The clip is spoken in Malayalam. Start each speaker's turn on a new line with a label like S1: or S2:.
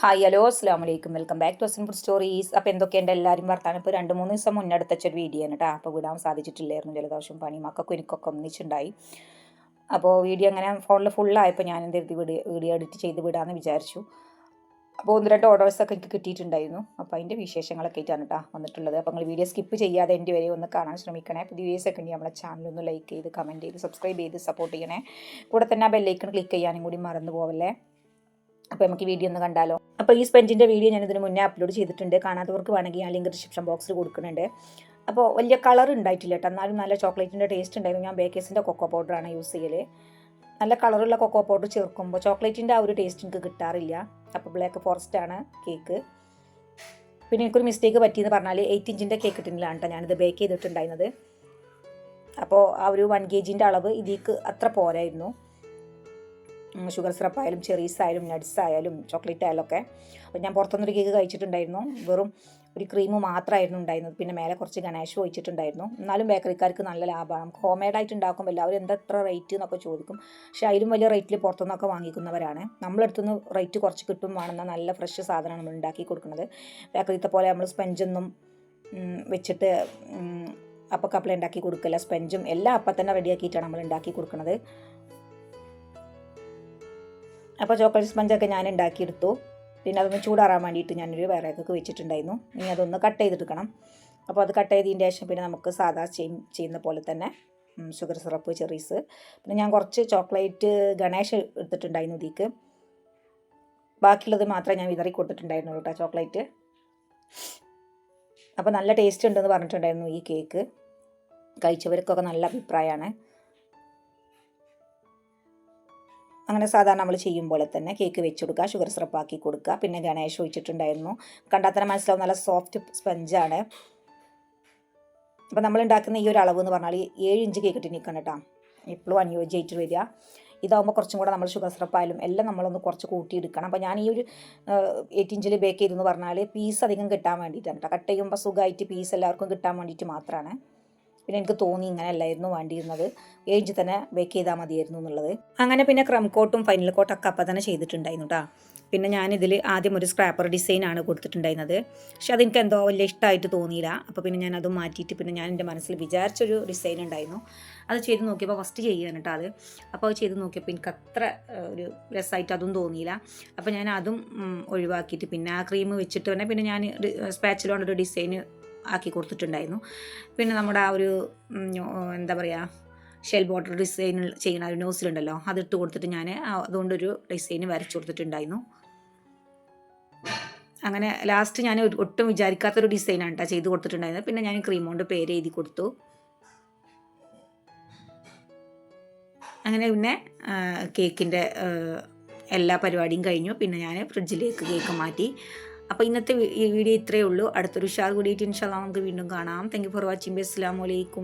S1: ഹായ് ഹലോ അസ്സാം വലൈക്കും welcome back to Asanpur stories അപ്പോൾ എന്തൊക്കെയുണ്ട് എല്ലാവരും വർത്താനം? ഇപ്പോൾ രണ്ട് മൂന്ന് ദിവസം മുന്നെടുത്തച്ചൊരു വീഡിയോ ആണ് കേട്ടോ അപ്പോൾ വിടാൻ സാധിച്ചിട്ടില്ലായിരുന്നു. ജലദോഷം പണി മക്കൾക്കും എനിക്കൊക്കെ ഒന്നിച്ചുണ്ടായി. അപ്പോൾ വീഡിയോ അങ്ങനെ ഫോണിൽ ഫുള്ളായപ്പോൾ ഞാൻ എന്ത് കരുതി വീഡിയോ വീഡിയോ എഡിറ്റ് ചെയ്ത് വിടാമെന്ന് വിചാരിച്ചു. അപ്പോൾ ഒന്ന് രണ്ട് ഓർഡേഴ്സൊക്കെ എനിക്ക് കിട്ടിയിട്ടുണ്ടായിരുന്നു. അപ്പോൾ അതിന്റെ വിശേഷങ്ങളൊക്കെ ആയിട്ടാണ് കേട്ടോ വന്നിട്ടുള്ളത്. അപ്പോൾ നിങ്ങൾ വീഡിയോ സ്കിപ്പ് ചെയ്യാതെ എന്റെ വരെ ഒന്ന് കാണാൻ ശ്രമിക്കണേ. പുതിയ വീഡിയോസൊക്കെ ഉണ്ടെങ്കിൽ നമ്മളെ ചാനൽ ഒന്ന് ലൈക്ക് ചെയ്ത് കമന്റ് ചെയ്ത് സബ്സ്ക്രൈബ് ചെയ്ത് സപ്പോർട്ട് ചെയ്യണേ. കൂടെ തന്നെ ആ ബെല്ലൈക്കൺ ക്ലിക്ക് ചെയ്യാനും കൂടി മറന്നു പോവല്ലേ? അപ്പോൾ നമുക്ക് വീഡിയോ ഒന്ന് കണ്ടാലോ? അപ്പോൾ ഈ സ്പെഞ്ചിന്റെ വീഡിയോ ഞാൻ ഇതിന് മുന്നേ അപ്ലോഡ് ചെയ്തിട്ടുണ്ട്. കാണാത്തവർക്ക് വേണമെങ്കിൽ ആ ലിങ്ക് ഡിസ്ക്രിപ്ഷൻ ബോക്സിൽ കൊടുക്കുന്നുണ്ട്. അപ്പോൾ വലിയ കളർ ഉണ്ടായിട്ടില്ല കേട്ടോ എന്നാലും നല്ല ചോക്ലേറ്റിന്റെ ടേസ്റ്റ് ഉണ്ടായിരുന്നു. ഞാൻ ബേക്കേഴ്സിന്റെ കൊക്കോ പൗഡറാണ് യൂസ് ചെയ്യൽ നല്ല കളറുള്ള കൊക്കോ പൗഡർ ചേർക്കുമ്പോൾ ചോക്ലേറ്റിന്റെ ആ ഒരു ടേസ്റ്റ് എനിക്ക് കിട്ടാറില്ല. അപ്പോൾ ബ്ലാക്ക് ഫോറസ്റ്റ് ആണ് കേക്ക് പിന്നെ എനിക്കൊരു മിസ്റ്റേക്ക് പറ്റിയെന്ന് പറഞ്ഞാൽ എയ്റ്റ് ഇഞ്ചിന്റെ കേക്ക് ടിന്നിലാണ് കേട്ടോ ഞാനിത് ബേക്ക് ചെയ്തിട്ടുണ്ടായിരുന്നത്. അപ്പോൾ ആ ഒരു വൺ കെ ജിന്റെ അളവ് ഇതിക്ക് അത്ര പോരായിരുന്നു. ഷുഗർ സിറപ്പ് ആയാലും ചെറീസ് ആയാലും നട്ട്സ് ആയാലും ചോക്ലേറ്റ് ആയാലും ഒക്കെ. അപ്പോൾ ഞാൻ പുറത്തുനിന്നൊരു കേക്ക് കഴിച്ചിട്ടുണ്ടായിരുന്നു. വെറും ഒരു ക്രീം മാത്രമായിരുന്നു ഉണ്ടായിരുന്നത്. പിന്നെ മേലെ കുറച്ച് ഗണേഷ് ഒഴിച്ചിട്ടുണ്ടായിരുന്നു. എന്നാലും ബേക്കറിക്കാർക്ക് നല്ല ലാഭമാണ് നമുക്ക് ഹോം മെയ്ഡായിട്ട് ഉണ്ടാക്കുമ്പോൾ എല്ലാവരും എന്താ എത്ര റേറ്റ് എന്നൊക്കെ ചോദിക്കും. പക്ഷേ അതിലും വലിയ റേറ്റിൽ പുറത്തുനിന്നൊക്കെ വാങ്ങിക്കുന്നവരാണ്. നമ്മളെടുത്തുനിന്ന് റേറ്റ് കുറച്ച് കിട്ടും വേണമെന്ന നല്ല ഫ്രഷ് സാധനമാണ് നമ്മൾ ഉണ്ടാക്കി കൊടുക്കുന്നത്. ബേക്കറിത്തെ പോലെ നമ്മൾ സ്പഞ്ചൊന്നും വെച്ചിട്ട് അപ്പോൾ ഉണ്ടാക്കി കൊടുക്കില്ല. സ്പഞ്ചും എല്ലാം അപ്പം തന്നെ റെഡിയാക്കിയിട്ടാണ് നമ്മൾ ഉണ്ടാക്കി കൊടുക്കുന്നത് അപ്പോൾ ചോക്ലേറ്റ് സ്പഞ്ചൊക്കെ ഞാൻ ഉണ്ടാക്കിയെടുത്തു. പിന്നെ അതൊന്ന് ചൂടാറാൻ വേണ്ടിയിട്ട് ഞാനൊരു വിറകൊക്കെ വെച്ചിട്ടുണ്ടായിരുന്നു. ഇനി അതൊന്ന് കട്ട് ചെയ്തെടുക്കണം. അപ്പോൾ അത് കട്ട് ചെയ്തതിന്റെ ശേഷം പിന്നെ നമുക്ക് സാധാ ചെയ്യുന്ന പോലെ തന്നെ ഷുഗർ സിറപ്പ് ചെറീസ് പിന്നെ ഞാൻ കുറച്ച് ചോക്ലേറ്റ് ഗണേഷ് എടുത്തിട്ടുണ്ടായിരുന്നു ഇതിക്ക്. ബാക്കിയുള്ളത് മാത്രമേ ഞാൻ വിതറി കൊടുത്തിട്ടുണ്ടായിരുന്നുള്ളൂ കേട്ടോ ചോക്ലേറ്റ്. അപ്പോൾ നല്ല ടേസ്റ്റ് ഉണ്ടെന്ന് പറഞ്ഞിട്ടുണ്ടായിരുന്നു ഈ കേക്ക് കഴിച്ചവർക്കൊക്കെ നല്ല അഭിപ്രായമാണ്. അങ്ങനെ സാധാരണ നമ്മൾ ചെയ്യും പോലെ തന്നെ കേക്ക് വെച്ച് കൊടുക്കുക ഷുഗർ സിറപ്പാക്കി കൊടുക്കുക. പിന്നെ ഗണേഷ് ഒഴിച്ചിട്ടുണ്ടായിരുന്നു കണ്ടാൽ തന്നെ മനസ്സിലാവും നല്ല സോഫ്റ്റ് സ്പഞ്ചാണ് അപ്പോൾ നമ്മൾ ഉണ്ടാക്കുന്ന ഈ ഒരു അളവ് എന്ന് പറഞ്ഞാൽ ഏഴ് ഇഞ്ച് കേക്ക് ഇട്ട് നിൽക്കണം കേട്ടോ. എപ്പോഴും അനുയോജ്യമായിട്ട് വരിക. ഇതാകുമ്പോൾ കുറച്ചും കൂടെ നമ്മൾ ഷുഗർ സിറപ്പായാലും എല്ലാം നമ്മളൊന്ന് കുറച്ച് കൂട്ടിയെടുക്കണം അപ്പോൾ ഞാൻ ഈ ഒരു എയ്റ്റ് ഇഞ്ചിൽ ബേക്ക് ചെയ്തെന്ന് പറഞ്ഞാൽ പീസ് അധികം കിട്ടാൻ വേണ്ടിയിട്ടാണ് കേട്ടോ. കട്ട് ചെയ്യുമ്പോൾ സുഖമായിട്ട് പീസ് എല്ലാവർക്കും കിട്ടാൻ വേണ്ടിയിട്ട് മാത്രമാണ് പിന്നെ എനിക്ക് തോന്നി ഇങ്ങനെ അല്ലായിരുന്നു വേണ്ടിയിരുന്നത് ഏജ് തന്നെ ബേക്ക് ചെയ്താൽ മതിയായിരുന്നു എന്നുള്ളത്. അങ്ങനെ പിന്നെ ക്രം കോട്ടും ഫൈനൽ കോട്ടൊക്കെ അപ്പം തന്നെ ചെയ്തിട്ടുണ്ടായിരുന്നു കേട്ടോ പിന്നെ ഞാനിതിൽ ആദ്യം ഒരു സ്ക്രാപ്പർ ആണ് കൊടുത്തിട്ടുണ്ടായിരുന്നത്. പക്ഷെ അതെനിക്ക് എന്തോ വലിയ ഇഷ്ടമായിട്ട് തോന്നിയില്ല. അപ്പോൾ പിന്നെ ഞാൻ അതും മാറ്റിയിട്ട് പിന്നെ ഞാൻ എന്റെ മനസ്സിൽ വിചാരിച്ചൊരു ഡിസൈൻ ഉണ്ടായിരുന്നു. അത് ചെയ്ത് നോക്കിയപ്പോൾ ഫസ്റ്റ് ചെയ്യുകയാണ് കേട്ടോ അത്. അപ്പോൾ അത് ചെയ്ത് നോക്കിയപ്പോൾ എനിക്ക് അത്ര ഒരു രസമായിട്ട് അതും തോന്നിയില്ല. അപ്പോൾ ഞാൻ അതും ഒഴിവാക്കിയിട്ട് പിന്നെ ആ ക്രീം വെച്ചിട്ട് തന്നെ പിന്നെ ഞാൻ സ്പാച്ചിലോണ്ടൊരു ഡിസൈന് ആക്കി കൊടുത്തിട്ടുണ്ടായിരുന്നു. പിന്നെ നമ്മുടെ ആ ഒരു എന്താ പറയുക ഷെൽ ബോർഡർ ഡിസൈൻ ചെയ്യുന്ന ഒരു നോസിലുണ്ടല്ലോ അതിട്ട് കൊടുത്തിട്ട് ഞാൻ അതുകൊണ്ടൊരു ഡിസൈൻ വരച്ചു കൊടുത്തിട്ടുണ്ടായിരുന്നു. അങ്ങനെ ലാസ്റ്റ് ഞാൻ ഒട്ടും വിചാരിക്കാത്തൊരു ഡിസൈനാണ് കേട്ടോ ചെയ്ത് കൊടുത്തിട്ടുണ്ടായിരുന്നത്. പിന്നെ ഞാൻ ക്രീം കൊണ്ട് പേര് എഴുതി കൊടുത്തു. അങ്ങനെ പിന്നെ കേക്കിന്റെ എല്ലാ പരിപാടിയും കഴിഞ്ഞു. പിന്നെ ഞാൻ ഫ്രിഡ്ജിലേക്ക് കേക്ക് മാറ്റി. അപ്പോൾ ഇന്നത്തെ വീഡിയോ ഇത്രയേ ഉള്ളൂ. അടുത്തൊരു ഷാർ കൂടിയിട്ട് ഇൻഷാല്ല നമുക്ക് വീണ്ടും കാണാം. താങ്ക് യു ഫോർ വാച്ചിങ് അസ്സാം വലൈക്കും